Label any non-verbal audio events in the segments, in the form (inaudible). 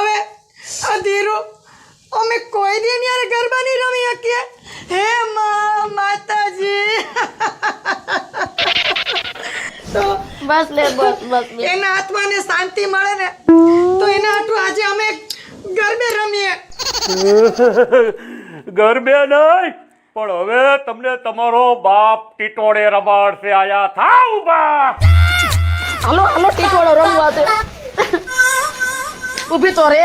હવે આ ધીરુ અમે કોઈ દી યાર ગરબા નહીં રમી શકીએ. હે માં માતાજી. તો બસ લે બસ બસ એના આત્માને શાંતિ મળે ને તો એના હાટુ આજે અમે ગરબે રમીએ. (laughs) ગરબે નહીં પણ હવે તમને તમારો બાપ ટીટોડે રમાડશે. આયા થાવ બા હાલો હાલો ટીટોડો રમવા દે. ઊભી તો રે.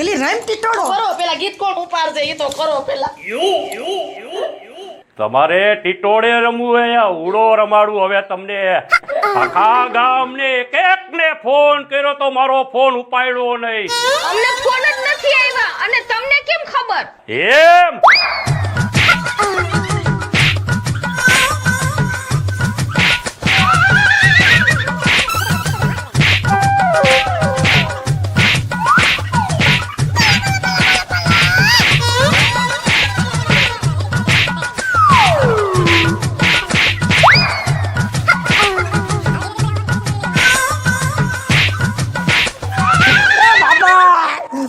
એલી રમ ટીટોડો કરો પેલા ગીત કોણ ઉપાડશે એ તો કરો પેલા. તમારે ટીટોડે રમવું હે યા ઉડો રમાડું? હવે તમને આખા ગામને એક એક ને ફોન કર્યો તો મારો ફોન ઉપાડ્યો નહીં. અમને ફોન જ નથી આવ્યા. અને તમને કેમ ખબર? એમ?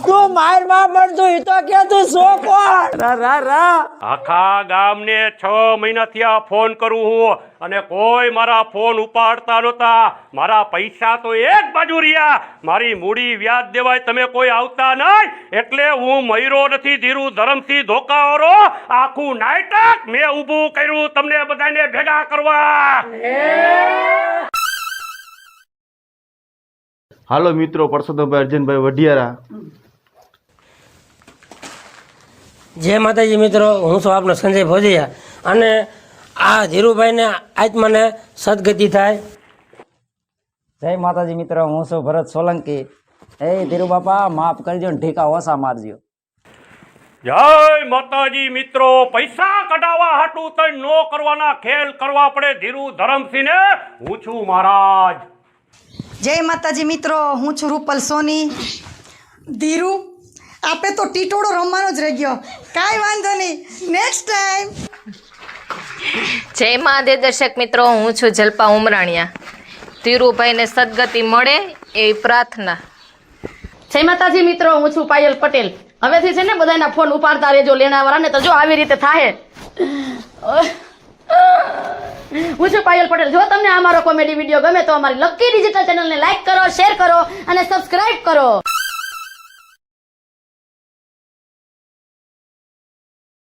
તું મારમાં પડતું એ તો કે તું સો કોણ રા રા રા. આખા ગામને છ મહિનાથી આ ફોન કરું હું અને કોઈ મારા ફોન ઉપાડતા નહોતા. મારા પૈસા તો એક બાજુ રહ્યા. મારી મૂડી વ્યાજ દેવાય તમે કોઈ આવતા નહીં. એટલે હું મયરો નથી ધીરુ ધરમથી ધોકાવાળો. આખું નાટક મેં ઊભું કર્યું તમને બધાને ભેગા કરવા. હાલો મિત્રો પરસોત્તમભાઈ અર્જુનભાઈ વઢિયારા. જય માતાજી મિત્રો હું છું આપનો સંજય ભોજિયા અને આ ધીરુભાઈને આજ મને સદગતિ થાય. જય માતાજી મિત્રો હું છું ભરત સોલંકી. એ ધીરુ બાપા માફ કરજો ને ઠીકા ઓછા મારજો. જય માતાજી મિત્રો પૈસા કઢાવવા હાટું તો નો કરવાના ખેલ કરવા પડે ધીરુ ધરમસિંહ ને હું છું મહારાજ. જય માતાજી મિત્રો હું છું રૂપલ સોની. ધીરુ આપે તો ટીટોળો રમવાનો જ રહી ગયો કાંઈ વાંધો નહીં. નેક્સ્ટ ટાઈમ જય મહાદેવ દર્શક મિત્રો હું છું જલ્પા ઉમરાણીયા. ધીરુભાઈને સદગતિ મળે એવી પ્રાર્થના. જય માતાજી મિત્રો હું છું પાયલ પટેલ. હવેથી છે ને બધાના ફોન ઉપાડતા રહેજો લેણાવાળાને તો જો આવી રીતે થાય હું છું પાયલ પટેલ. જો તમને અમારો કોમેડી વીડિયો ગમે તો અમારી લકી ડિજિટલ ચેનલને લાઈક કરો શેર કરો અને સબસ્ક્રાઇબ કરો.